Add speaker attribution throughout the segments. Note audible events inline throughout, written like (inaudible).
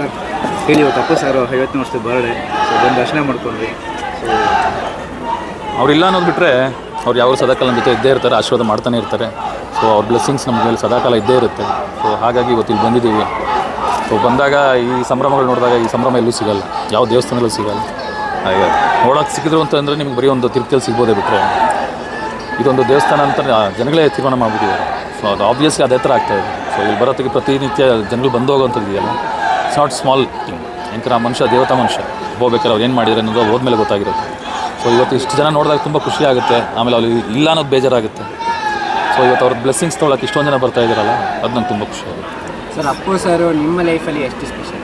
Speaker 1: Sir. ಹೇಳಿ ಇವತ್ತು Appu sir. ಐವತ್ತನೇ ವರ್ಷದ ಬರ್ಡೆ. ಸೊ ಬಂದು ದರ್ಶನ ಮಾಡ್ಕೊಂಡ್ರಿ ಸೊ
Speaker 2: ಅವ್ರಿಲ್ಲ ಅನ್ನೋದು ಬಿಟ್ಟರೆ ಅವ್ರು ಯಾವ ಸದಾಕಾಲ ನಮ್ಮ ಜೊತೆ ಇದ್ದೇ ಇರ್ತಾರೆ ಆಶೀರ್ವಾದ ಮಾಡ್ತಾನೆ ಇರ್ತಾರೆ. ಸೊ ಅವ್ರ ಬ್ಲೆಸ್ಸಿಂಗ್ಸ್ ನಮ್ಮ ಮೇಲೆ ಸದಾಕಾಲ ಇದ್ದೇ ಇರುತ್ತೆ. ಸೊ ಹಾಗಾಗಿ ಇವತ್ತು ಇಲ್ಲಿ ಬಂದಿದ್ದೀವಿ. ಸೊ ಬಂದಾಗ ಈ ಸಂಭ್ರಮಗಳು ನೋಡಿದಾಗ ಈ ಸಂಭ್ರಮ ಎಲ್ಲೂ ಸಿಗಲ್ಲ. ಯಾವ ದೇವಸ್ಥಾನದಲ್ಲೂ ಸಿಗಲ್ಲ. ಹಾಗೆ. ನೋಡೋಕೆ ಸಿಕ್ಕಿದ್ರು ಅಂತಂದರೆ ನಿಮ್ಗೆ ಬರೀ ಒಂದು ತಿರುಪ್ತಿಯಲ್ಲಿ ಸಿಗ್ಬೋದೇ ಬಿಟ್ಟರೆ ಇದೊಂದು ದೇವಸ್ಥಾನ ಅಂತ ಜನಗಳೇ ತೀರ್ಮಾನ ಮಾಡಿಬಿಟ್ಟಿದ್ದಾರೆ. ಸೊ ಅದು ಆಬ್ವಿಯಸ್ಲಿ ಅದೇ ಥರ ಆಗ್ತಾಯಿದೆ ಸೊ ಇಲ್ಲಿ ಬರೋತ್ತಿಗೆ ಪ್ರತಿನಿತ್ಯ ಜನಗಳು ಬಂದು ಹೋಗೋಂಥದ್ದು ಇದೆಯಲ್ಲ. ಇಟ್ಸ್ ನಾಟ್ ಸ್ಮಾಲ್ ಥಿಂಗ್ ಆ ಮನುಷ್ಯ ದೇವತಾ ಮನುಷ್ಯ. ಹೋಗ್ಬೇಕಾದ್ರೆ ಅವ್ರು ಏನು ಮಾಡಿದ್ರು ಅನ್ನೋದು ಹೋದ್ಮೇಲೆ ಗೊತ್ತಾಗಿರುತ್ತೆ. ಸೊ ಇವತ್ತು ಇಷ್ಟು ಜನ ನೋಡಿದಾಗ ತುಂಬ ಖುಷಿ ಆಗುತ್ತೆ. ಆಮೇಲೆ ಅಲ್ಲಿ ಇಲ್ಲ ಅನ್ನೋದು ಬೇಜಾರಾಗುತ್ತೆ. ಸೊ ಇವತ್ತು ಅವ್ರ ಬ್ಲೆಸ್ಸಿಂಗ್ಸ್ ತೊಗೊಳಕ್ಕೆ ಇಷ್ಟೊಂದು ಜನ ಬರ್ತಾ ಇದ್ದಾರಲ್ಲ ಅದು ನಂಗೆ ತುಂಬ ಖುಷಿ ಆಗುತ್ತೆ.
Speaker 1: ಸರ್ ಅಪ್ಪು ಸರ್ ನಿಮ್ಮ ಲೈಫಲ್ಲಿ ಎಷ್ಟು ಸ್ಪೆಷಲ್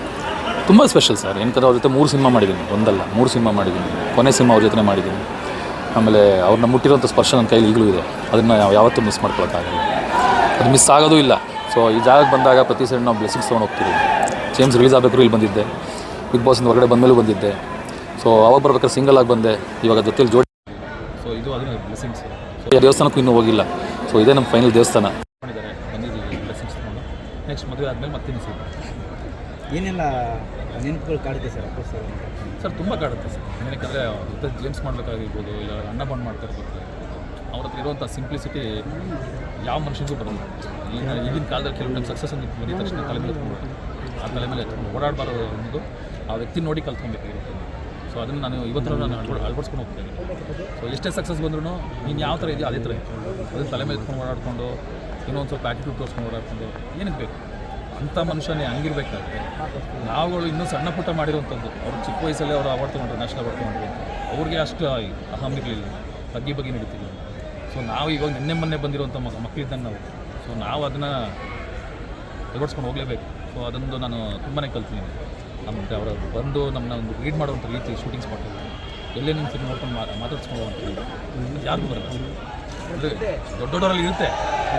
Speaker 2: ತುಂಬ ಸ್ಪೆಷಲ್ ಸರ್ ಏನಂತಂದ್ರೆ ಅವ್ರ ಜೊತೆ ಮೂರು ಸಿನಿಮಾ ಮಾಡಿದ್ದೀನಿ ಒಂದಲ್ಲ ಮೂರು ಸಿನಿಮಾ ಮಾಡಿದ್ದೀನಿ ಕೊನೆ ಸಿನಿಮಾ ಅವ್ರ ಜೊತೆ ಮಾಡಿದ್ದೀನಿ ಆಮೇಲೆ ಅವ್ರನ್ನ ಮುಟ್ಟಿರೋಂಥ ಸ್ಪರ್ಶ ನನ್ನ ಕೈಲಿ ಈಗಲೂ ಇದೆ. ಅದನ್ನು ನಾವು ಯಾವತ್ತೂ ಮಿಸ್ ಮಾಡ್ಕೊಳಕ್ಕಾಗಲ್ಲ. ಅದು ಮಿಸ್ ಆಗೋದೂ ಇಲ್ಲ. ಸೊ ಈ ಜಾಗಕ್ಕೆ ಬಂದಾಗ ಪ್ರತಿ ಸೈಡ್ ನಾವು ಬ್ಲೆಸ್ಸಿಂಗ್ಸ್ ತೊಗೊಂಡು ಹೋಗ್ತೀವಿ ಜೇಮ್ಸ್ ರಿಲೀಸ್ ಆಗಬೇಕು ಇಲ್ಲಿ ಬಂದಿದ್ದೆ. ಬಿಗ್ ಬಾಸಿಂದ ಹೊರಗಡೆ ಬಂದಮೇಲೂ ಬಂದಿದ್ದೆ. ಸೊ ಅವಾಗ ಬರ್ಬೇಕಾದ್ರೆ ಸಿಂಗಲ್ ಆಗಿ ಬಂದೆ. ಇವಾಗ ಜೊತೆಲಿ ಜೋಡಿ ಸೊ ಇದು ಅದನ್ನ ಬ್ಲೆಸ್ಸಿಂಗ್ಸ್ ದೇವಸ್ಥಾನಕ್ಕೂ ಇನ್ನೂ ಹೋಗಿಲ್ಲ. ಸೊ ಇದೇ ನಮ್ಮ ಫೈನಲ್ ದೇವಸ್ಥಾನ. ನೆಕ್ಸ್ಟ್ ಮದುವೆ ಆದಮೇಲೆ ಮತ್ತೆ ಸಿಗುತ್ತೆ.
Speaker 1: ಏನೆಲ್ಲ ನೆನಪುಗಳು ಕಾಡುತ್ತೆ ಸರ್? ಅಪ್ಪು ಸರ್
Speaker 2: ತುಂಬ ಕಾಡುತ್ತೆ ಸರ್. ಏನಕ್ಕೆ ಜೊತೆ ಜೇಮ್ಸ್ ಮಾಡಬೇಕಾಗಿರ್ಬೋದು ಇಲ್ಲ ಅಣ್ಣ ಬಂದು ಮಾಡ್ತಾ ಇರ್ಬೋದು ಅವ್ರ ಹತ್ರ ಇರುವಂಥ ಸಿಂಪ್ಲಿಸಿಟಿ ಯಾವ ಮನುಷ್ಯನಿಗೂ ಬರೋಲ್ಲ. ಈಗ ಈಗಿನ ಕಾಲದಲ್ಲಿ ಕೆಲವೊಂದು ಟೈಮ್ ಸಕ್ಸಸ್ ಅಂತ ಬಂದಿದ ತಕ್ಷಣ ತಲೆ ಆ ತಲೆ ಮೇಲೆ ಎತ್ಕೊಂಡು ಓಡಾಡಬಾರ್ದು ಅನ್ನೋದು ಆ ವ್ಯಕ್ತಿ ನೋಡಿ ಕಲ್ತ್ಕೊಬೇಕಾಗಿರುತ್ತೆ ಸೊ ಅದನ್ನು ನಾನು ಇವತ್ತರ ನಾನು ಅಳ್ವ ಅಳ್ವಡಿಸ್ಕೊಂಡು ಹೋಗ್ತೇನೆ. ಸೊ ಎಷ್ಟೇ ಸಕ್ಸಸ್ ಬಂದ್ರೂ ನೀನು ಯಾವ ಥರ ಇದೆಯೋ ಅದೇ ಥರ ಅದನ್ನು ತಲೆ ಮೇಲೆ ಎತ್ಕೊಂಡು ಓಡಾಡ್ಕೊಂಡು ಇನ್ನೊಂದು ಸ್ವಲ್ಪ ಆ್ಯಟಿಟ್ಯೂಡ್ ತೋರಿಸ್ಕೊಂಡು ಓಡಾಡ್ಕೊಂಡು ಏನಕ್ಕೆ ಬೇಕು? ಅಂಥ ಮನುಷ್ಯನೇ ಹಂಗಿರ್ಬೇಕಾದ್ರೆ ನಾವುಗಳು ಇನ್ನೂ ಸಣ್ಣ ಪುಟ್ಟ ಮಾಡಿರುವಂಥದ್ದು, ಅವ್ರು ಚಿಕ್ಕ ವಯಸ್ಸಲ್ಲೇ ಅವರು ಅವಾರ್ಡ್ ತೊಗೊಂಡ್ರು ನ್ಯಾಷನಲ್ ಅವಾರ್ಡ್ ತೊಗೊಂಡ್ರು ಅವ್ರಿಗೆ ಅಷ್ಟು ಅಹಂ ಇರಲಿಲ್ಲ ಬಗ್ಗಿ ಬಗ್ಗೆ ನಡೀತಿದ್ದೀವಿ ಸೊ ನಾವು ಇವಾಗ ನಿನ್ನೆ ಮೊನ್ನೆ ಬಂದಿರುವಂಥ ಮಕ್ ಮಕ್ಕಳಿದ್ದಂಗೆ ನಾವು. ಸೊ ನಾವು ಅದನ್ನು ಅಳವಡಿಸ್ಕೊಂಡು ಹೋಗಲೇಬೇಕು. ಸೊ ಅದೊಂದು ನಾನು ತುಂಬಾ ಕಲ್ತಿದ್ದೀನಿ. ನಮ್ಮದು ಅವರು ಬಂದು ನಮ್ಮನ್ನ ಒಂದು ರೀಡ್ ಮಾಡುವಂಥ ರೀತಿ ಶೂಟಿಂಗ್ ಸ್ಪಾಟಲ್ಲಿ ಎಲ್ಲೇ ನಿಂತು ನೋಡ್ಕೊಂಡು ಮಾ ಮಾತಾಡ್ಸ್ಕೊಂಡು ಹೋಗುವಂಥ ಯಾರಿಗೂ ಬರಲ್ಲ. ಅಂದರೆ ದೊಡ್ಡ ದೊಡ್ಡವರಲ್ಲಿ ಇರುತ್ತೆ.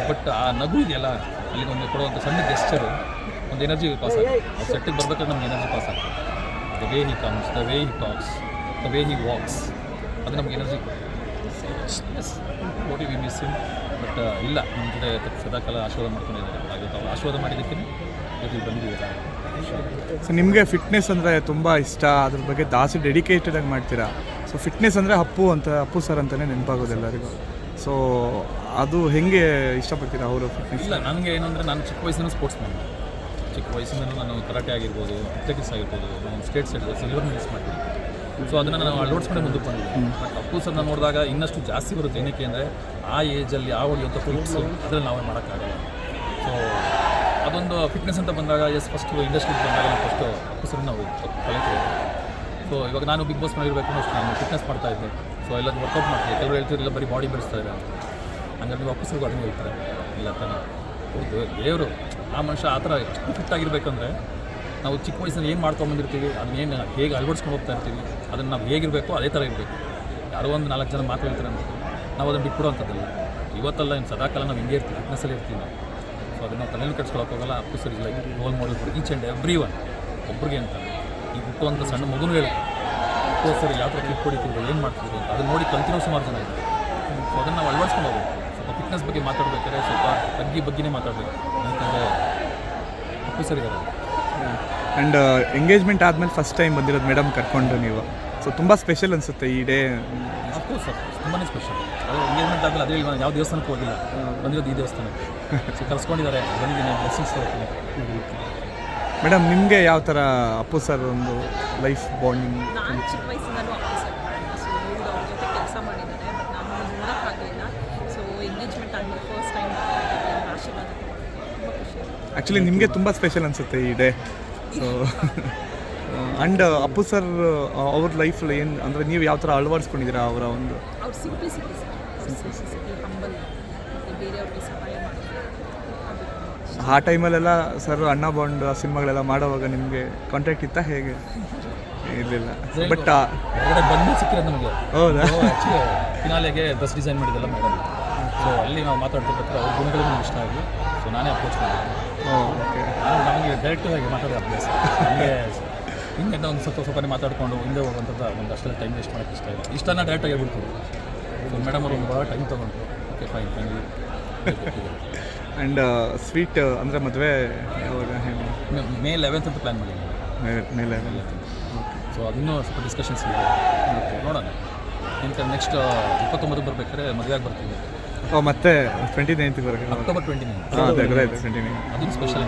Speaker 2: ಬಟ್ ಆ ನಗು ಇದೆಯಲ್ಲ, ಅಲ್ಲಿಗೆ ಒಂದು ಕೊಡುವಂಥ ಸಣ್ಣ ಗೆಸ್ಟರು ಒಂದು ಎನರ್ಜಿ ಪಾಸ್ ಆಗುತ್ತೆ. ಸೆಟ್ಟಿಗೆ ಬರ್ಬೇಕಾದ್ರೆ ನಮ್ಗೆ ಎನರ್ಜಿ ಪಾಸ್ ಆಗುತ್ತೆ. The way he comes the way he talks the way he walks ಅದು ನಮ್ಗೆ energy yes we miss but ಇಲ್ಲ ನಮ್ಮ ಜೊತೆ ಸದಾಕಾಲ ಆಶೀರ್ವಾದ ಮಾಡ್ಕೊಂಡಿದ್ದಾರೆ. ಹಾಗೆ ತಾವು ಆಶೀರ್ವಾದ ಮಾಡಿದ್ದಕ್ಕೆ ಇವತ್ತು ಬಂದಿದ್ದೀರಾ?
Speaker 3: ಸೊ ನಿಮಗೆ ಫಿಟ್ನೆಸ್ ಅಂದರೆ ತುಂಬ ಇಷ್ಟ. ಅದ್ರ ಬಗ್ಗೆ ಜಾಸ್ತಿ ಡೆಡಿಕೇಟೆಡ್ ಆಗಿ ಮಾಡ್ತೀರಾ? ಸೊ ಫಿಟ್ನೆಸ್ ಅಂದರೆ ಅಪ್ಪು ಅಂತ ಅಪ್ಪು ಸರ್ ಅಂತಲೇ ನೆನಪಾಗೋದು ಎಲ್ಲರಿಗೂ. ಸೊ ಅದು ಹೆಂಗೆ ಇಷ್ಟಪಡ್ತೀರಾ ಅವರು ಫಿಟ್ನೆಸ್
Speaker 2: ಇಲ್ಲ ನನಗೆ ಏನಂದರೆ ನಾನು ಚಿಕ್ಕ ವಯಸ್ಸಿನ ಸ್ಪೋರ್ಟ್ಸ್ ಮ್ಯಾನ್ ಚಿಕ್ಕ ವಯಸ್ಸಿಂದಲೂ ನಾನು ಕರಾಟೆ ಆಗಿರ್ಬೋದು ಅಥ್ಲೆಟಿಕ್ಸ್ ಆಗಿರ್ಬೋದು ನಾನು ಸ್ಟೇಟ್ ಸೈಡ್ ಸಿಲ್ವರ್ ಮೆಡಲ್ಸ್ ಮಾಡಿದ್ದೀನಿ ಸೊ ಅದನ್ನು ನಾನು ಅಳವಡಿಸ್ಕೊಂಡೆ ಮುಂದಕ್ಕೆ ಬಂದಿದ್ದೆ ಬಟ್ ಅಪ್ಪು ಸರ್ ನಾನು ನೋಡಿದಾಗ ಇನ್ನಷ್ಟು ಜಾಸ್ತಿ ಬರುತ್ತೆ. ಏನಕ್ಕೆ ಅಂದರೆ ಆ ಏಜಲ್ಲಿ ಆ ಹೊಡೆಯುವಂಥ ಫಿಟ್ಸು ಅದರಲ್ಲಿ ನಾವೇ ಮಾಡೋಕ್ಕಾಗಲ್ಲ. ಸೊ ಅದೊಂದು ಫಿಟ್ನೆಸ್ ಅಂತ ಬಂದಾಗ ಎಸ್ ಫಸ್ಟು ಇಂಡಸ್ಟ್ರಿಗೆ ಬಂದಾಗ ಫಸ್ಟು ಹೆಸರನ್ನ ಸರ್ ನಾವು ಕಲಿತೀವಿ. ಸೊ ಇವಾಗ ನಾನು ಬಿಗ್ ಬಾಸ್ ಮಾಡಿರಬೇಕು ಅಷ್ಟು ನಾನು ಫಿಟ್ನೆಸ್ ಮಾಡ್ತಾ ಇದ್ದೆ. ಸೊ ಎಲ್ಲ ವರ್ಕೌಟ್ ಮಾಡ್ತೀನಿ ಕೆಲವರು ಹೇಳ್ತಿರಲಿಲ್ಲ ಬರೀ ಬಾಡಿ ಬೆಳೆಸ್ತಾ ಇದ್ದಾರೆ? ಹಂಗಾರೆ ನೀವು ಆಫೀಸರ್ಗೂ ಅದನ್ನೇ ಹೇಳ್ತಾರೆ ಇಲ್ಲ, ತಾನೆ. ಹೌದು, ದೇವರು, ಆ ಮನುಷ್ಯ ಆ ಥರ ಫಿಟ್ ಆಗಿರಬೇಕಂದ್ರೆ ನಾವು ಚಿಕ್ಕ ವಯಸ್ಸಿನಲ್ಲಿ ಏನು ಮಾಡ್ಕೊಂಬಂದಿರ್ತೀವಿ ಅದನ್ನೇನು ಹೇಗೆ ಅಳವಡಿಸ್ಕೊಂಡು ಹೋಗ್ತಾ ಇರ್ತೀವಿ, ಅದನ್ನು ನಾವು ಹೇಗಿರಬೇಕು, ಅದೇ ಥರ ಇರಬೇಕು. ಯಾರೋ ಒಂದು ನಾಲ್ಕು ಜನ ಮಾತು ಹೇಳ್ತಾರೆ ಅಂತ ನಾವು ಅದನ್ನು ಬಿಟ್ಬಿಡೋವಂಥದ್ದಲ್ಲ ಇವತ್ತಲ್ಲ ಇನ್ನು ಸದಾಕಾಲ ನಾವು ಹಿಂಗೆ ಇರ್ತೀವಿ ಫಿಟ್ನೆಸ್ಸಲ್ಲಿ ಇರ್ತೀವಿ ನಾವು. ಸೊ ಅದನ್ನು ತಲೆಯಲ್ಲಿ ಕಟ್ಸ್ಕೊಳಕ್ಕೆ ಹೋಗಲ್ಲ officer like role model for each and every one ಒಬ್ರಿಗೆ ಅಂತ. ಈಗ ಹುಟ್ಟುವಂಥ ಸಣ್ಣ ಮಗುನೂ ಹೇಳುತ್ತೆ ಸರ್ ಯಾವ ಥರ ಕ್ಲಿಪ್ ಹೊಡಿತಿದ್ರು, ಏನು ಮಾಡ್ತಿದ್ರು ಅಂತ. ಅದನ್ನು ನೋಡಿ ಕಲ್ತಿರೋ ಸುಮಾರು ಜನ ಇದೆ ಸೊ ಅದನ್ನು ನಾವು ಅಳವಡಿಸ್ಕೊಂಡು ಸ್ವಲ್ಪ ಫಿಟ್ನೆಸ್ ಬಗ್ಗೆ ಮಾತಾಡ್ಬೇಕಾದ್ರೆ ಸ್ವಲ್ಪ ತಗ್ಗಿ ಬಗ್ಗೆನೇ ಮಾತಾಡಬೇಕು. ಯಾಕಂದರೆ ಆಫೀಸರ್ ಇದ್ದಾರೆ.
Speaker 3: ಆ್ಯಂಡ್ ಎಂಗೇಜ್ಮೆಂಟ್ ಆದಮೇಲೆ ಫಸ್ಟ್ ಟೈಮ್ ಬಂದಿರೋದು ಮೇಡಮ್ ಕರ್ಕೊಂಡು ನೀವು. ಸೊ ತುಂಬ ಸ್ಪೆಷಲ್ ಅನಿಸುತ್ತೆ ಈ ಡೇ
Speaker 2: ಸರ್ ತುಂಬಾ ಸ್ಪೆಷಲ್ ಅದು ಎಂಗೇಜ್ಮೆಂಟ್ ಆಗಲ್ಲ ಅದೇ ಇಲ್ಲ ಯಾವ ದೇವಸ್ಥಾನಕ್ಕೆ ಹೋಗಿಲ್ಲ. ಬಂದಿರೋದು ಈ ದೇವಸ್ಥಾನಕ್ಕೆ ಸೊ ಕರ್ಸ್ಕೊಂಡಿದ್ದಾರೆ. ಬಂದಿದ್ದೀನಿ ಬ್ಲೆಸ್ಸಿಂಗ್ಸ್ ತಗೋತೀನಿ
Speaker 3: ಮೇಡಮ್ ನಿಮಗೆ ಯಾವ ಥರ ಅಪ್ಪು ಸರ್ ಒಂದು ಲೈಫ್ ಬಾಂಡಿಂಗ್
Speaker 4: ನಾನು ಚಿಕ್ಕ ವಯಸ್ಸಿಂದಲೂ ಆಫೀಸರ್ ಸೊ ಇವ್ರು ಅವ್ರ ಜೊತೆ ಕೆಲಸ ಮಾಡಿದ್ದಾರೆ ಬಟ್ ನಾನು ನೋಡೋಕ್ಕಾಗಲಿಲ್ಲ ಸೊ ಎಂಗೇಜ್ಮೆಂಟ್ ಆದಮೇಲೆ ಫಸ್ಟ್ ಟೈಮ್ ಆಶೀರ್ವಾದ ತುಂಬ ಖುಷಿ
Speaker 3: ಆ್ಯಕ್ಚುಲಿ ನಿಮಗೆ ತುಂಬ ಸ್ಪೆಷಲ್ ಅನಿಸುತ್ತೆ ಈ day so (laughs) and Appu sir ಅವ್ರ ಲೈಫಲ್ಲಿ ಏನು ಅಂದರೆ ನೀವು ಯಾವ ಥರ ಅಳವಡಿಸ್ಕೊಂಡಿದ್ದೀರಾ ಅವರ ಒಂದು. ಆ ಟೈಮಲ್ಲೆಲ್ಲ ಸರ್ ಅಣ್ಣ ಬಾಂಡ್ ಆ ಸಿನಿಮಾಗಳೆಲ್ಲ ಮಾಡೋವಾಗ ನಿಮಗೆ ಕಾಂಟ್ಯಾಕ್ಟ್ ಇತ್ತಾ ಹೇಗೆ? ಇರಲಿಲ್ಲ. ಬಟ್
Speaker 2: ಬಂದು ಸಿಕ್ಕಿರೋದು ನಮಗೆ.
Speaker 3: ಹೌದಾ?
Speaker 2: ಬಸ್ ಫಿನಾಲೆಗೆ ಡ್ರೆಸ್ ಡಿಸೈನ್ ಮಾಡಿದ್ದಲ್ಲ ಮೇಡಮ್ ಸೊ ಅಲ್ಲಿ ನಾವು ಮಾತಾಡ್ತಿರ್ಬೇಕಾದ್ರೆ ಅವ್ರ ಗುಣಗಳು ನನಗೆ ಇಷ್ಟ ಆಗಿ ಸೊ ನಾನೇ ಅಪ್ರೋಚ್ ಮಾಡಿದ್ದೆ.
Speaker 3: ಓಕೆ
Speaker 2: ನಮಗೆ ಡೈರೆಕ್ಟ್ ಆಗಿ ಮಾತಾಡೋ ಅಭ್ಯಾಸ. ಹಿಂದೆ ಒಂದು ಸ್ವಲ್ಪ ಸ್ವಲ್ಪನೇ ಮಾತಾಡ್ಕೊಂಡು ಹಿಂದೆ ಹೋಗುವಂಥದ್ದು ಒಂದು ಅಷ್ಟೆಲ್ಲ ಟೈಮ್ ವೇಸ್ಟ್ ಮಾಡೋಕ್ಕೆ ಇಷ್ಟ ಇಲ್ಲ. ಇಷ್ಟನ್ನು ಡೈರೆಕ್ಟಾಗಿ ಹೇಳ್ಬಿಡ್ತೀವಿ ಸೊ ಮೇಡಮ್ ಅವರು ಒಂದು ಭಾಳ ಟೈಮ್ ತೊಗೊಂಡು okay fine finally
Speaker 3: and sweet ಅಂದರೆ ಮದುವೆ ಯಾವಾಗ?
Speaker 2: ಮೇ ಲೆವೆಂತ್ ಅಂತ ಪ್ಲ್ಯಾನ್ ಮೇ
Speaker 3: ಲೆವೆಲ್ ಅಂತ
Speaker 2: ಸೊ ಅದನ್ನು ಸ್ವಲ್ಪ ಡಿಸ್ಕಷನ್ಸ್ ಇದೆ ನೋಡೋಣ. ಎಂತ ನೆಕ್ಸ್ಟ್ ಇಪ್ಪತ್ತೊಂಬತ್ತು ಬರ್ಬೇಕಾದ್ರೆ ಮದುವೆಯಾಗಿ ಬರ್ತೀವಿ
Speaker 3: ಮತ್ತೆ ಟ್ವೆಂಟಿ ನೈನ್ತ್ ಬರಬೇಕು
Speaker 2: October twenty nine
Speaker 3: twenty nine
Speaker 2: ಅದನ್ನು special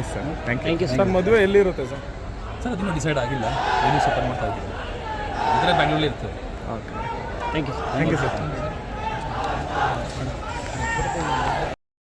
Speaker 3: yes sir thank you
Speaker 5: sir ಮದುವೆ ಎಲ್ಲಿರುತ್ತೆ ಸರ್
Speaker 2: ಸರ್ ಅದನ್ನು ಡಿಸೈಡ್ ಆಗಿಲ್ಲ. ಏನು ಸೂಪರ್ ಮಾಡ್ತಾ ಇದ್ದೀವಿ ಇದ್ರೆ ಬೆಂಗಳೂರಲ್ಲಿ ಇರ್ತದೆ.
Speaker 3: Okay
Speaker 5: thank you sir
Speaker 3: thank you sir